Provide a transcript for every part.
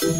Hello అండి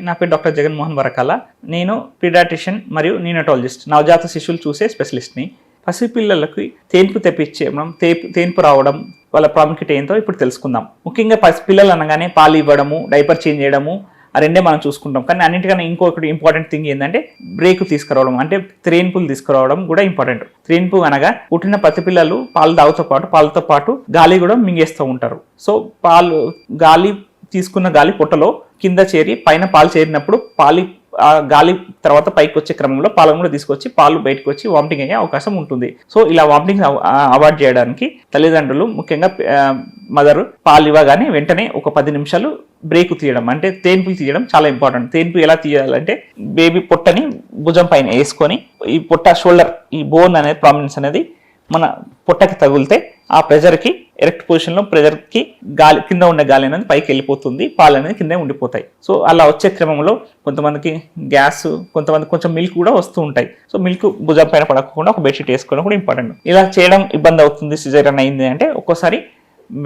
నా పేరు డాక్టర్ జగన్మోహన్ వరకాల. నేను పీడాటిషియన్ మరియు నీనటాలజిస్ట్. నవజాత శిశువులు చూసే స్పెషలిస్ట్ని. పసిపిల్లలకి తేన్పు తెప్పించే మనం తేపు తేన్పు రావడం వాళ్ళ ప్రాముఖ్యత ఏంటో ఇప్పుడు తెలుసుకుందాం. ముఖ్యంగా పసిపిల్లలు అనగానే పాలు ఇవ్వడము డైపర్ చేంజ్ చేయడము ఆ రెండే మనం చూసుకుంటాం. కానీ అన్నింటికన్నా ఇంకొకటి ఇంపార్టెంట్ థింగ్ ఏంటంటే బ్రేక్ తీసుకురావడం. అంటే త్రేన్పులు తీసుకురావడం కూడా ఇంపార్టెంట్ త్రేన్పు అనగా పుట్టిన పసిపిల్లలు పాలు దాగుతో పాటు పాలతో పాటు గాలి కూడా మింగేస్తూ ఉంటారు. సో పాలు గాలి తీసుకున్న గాలి పొట్టలో కింద చేరి పైన పాలు చేరినప్పుడు పాలి ఆ గాలి తర్వాత పైకి వచ్చే క్రమంలో పాలను కూడా తీసుకొచ్చి పాలు బయటకు వచ్చి వామిటింగ్ అయ్యే అవకాశం ఉంటుంది. సో ఇలా వామిటింగ్ అవాయిడ్ చేయడానికి తల్లిదండ్రులు ముఖ్యంగా మదర్ పాలు ఇవ్వగానే వెంటనే ఒక పది నిమిషాలు బ్రేక్ తీయడం అంటే తేన్పు తీయడం చాలా ఇంపార్టెంట్ తేన్పు ఎలా తీయాలంటే బేబీ పొట్టని భుజం పైన వేసుకొని ఈ పొట్ట షోల్డర్ ఈ బోన్ అనేది ప్రామినెన్స్ అనేది మన పొట్టకి తగిలితే ఆ ప్రెజర్కి ఎరెక్ట్ పొజిషన్లో ప్రెజర్కి గాలి కింద ఉండే గాలి అనేది పైకి వెళ్ళిపోతుంది పాలు అనేది కింద ఉండిపోతాయి. సో అలా వచ్చే క్రమంలో కొంతమందికి గ్యాస్ కొంతమంది కొంచెం మిల్క్ కూడా వస్తూ ఉంటాయి. సో మిల్క్ భుజం పైన పడకుండా ఒక బెడ్షీట్ వేసుకోవడం కూడా ఇంపార్టెంట్ ఇలా చేయడం ఇబ్బంది అవుతుంది సిజేరియన్ అయింది అంటే ఒక్కోసారి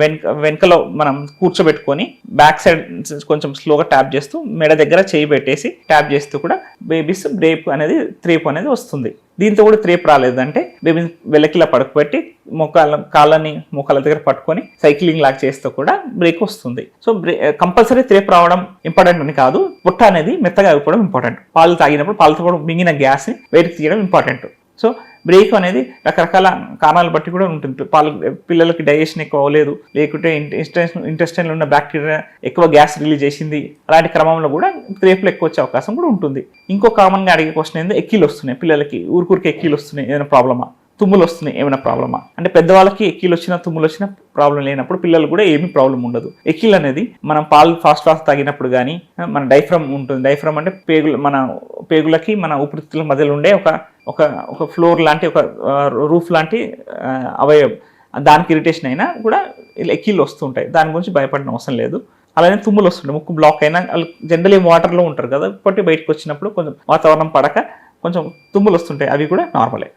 వెనక వెనకలో మనం కూర్చోబెట్టుకొని బ్యాక్ సైడ్ కొంచెం స్లోగా ట్యాప్ చేస్తూ మెడ దగ్గర చేయి పెట్టేసి ట్యాప్ చేస్తూ కూడా బేబీస్ బ్రేప్ అనేది త్రేప్ అనేది వస్తుంది. దీంతో కూడా త్రేప్ రాలేదంటే బేబీ వెలకిలా పడుకోబెట్టి మొక్కల కాళ్ళని మొక్కల దగ్గర పట్టుకొని సైక్లింగ్ లాగా చేస్తూ కూడా బ్రేక్ వస్తుంది. సో బ్రే కంపల్సరీ త్రేప్ రావడం ఇంపార్టెంట్ అని కాదు. పుట్ట అనేది మెత్తగా అయిపోవడం ఇంపార్టెంట్ పాలు తాగినప్పుడు పాలతో కూడా మింగిన గ్యాస్ని వేడికి తీయడం ఇంపార్టెంట్ సో బ్రేక్ అనేది రకరకాల కారణాలు బట్టి కూడా ఉంటుంది. పాలు పిల్లలకి డైజెషన్ ఎక్కువ అవ్వలేదు. లేకుంటే ఇంటెస్టైన్ ఇంటెస్టైన్లో ఉన్న బ్యాక్టీరియా ఎక్కువ గ్యాస్ రిలీజ్ చేసింది. అలాంటి క్రమంలో కూడా రేపులు ఎక్కువ వచ్చే అవకాశం కూడా ఉంటుంది. ఇంకో కామన్గా అడిగే క్వశ్చన్ ఏంటంటే ఎక్కీలు వస్తున్నాయి పిల్లలకి. ఊరికూరికి ఎక్కీలు వస్తున్నాయి. ఏదైనా ప్రాబ్లమా? తుమ్ములు వస్తున్నాయి ఏమైనా ప్రాబ్లమా అంటే పెద్దవాళ్ళకి ఎక్కిలు వచ్చినా తుమ్ములు వచ్చినా ప్రాబ్లం లేనప్పుడు పిల్లలు కూడా ఏమీ ప్రాబ్లం ఉండదు. ఎక్కిల్ అనేది మనం పాలు ఫాస్ట్ ఫాస్ట్ తాగినప్పుడు కానీ మన డైఫ్రమ్ ఉంటుంది. డైఫ్రమ్ అంటే పేగులు మన పేగులకి మన ఊపిరితిత్తుల మధ్యలో ఉండే ఒక ఒక ఒక ఫ్లోర్ లాంటి ఒక రూఫ్ లాంటి అవయవం. దానికి ఇరిటేషన్ అయినా కూడా ఎక్కిళ్ళు వస్తుంటాయి దాని గురించి భయపడిన అవసరం లేదు. అలానే తుమ్ములు వస్తుంటాయి ముక్కు బ్లాక్ అయినా వాళ్ళు జనరలీ వాటర్లో ఉంటారు కదా ఇప్పటి బయటకు వచ్చినప్పుడు కొంచెం వాతావరణం పడక కొంచెం తుమ్ములు వస్తుంటాయి అవి కూడా నార్మలే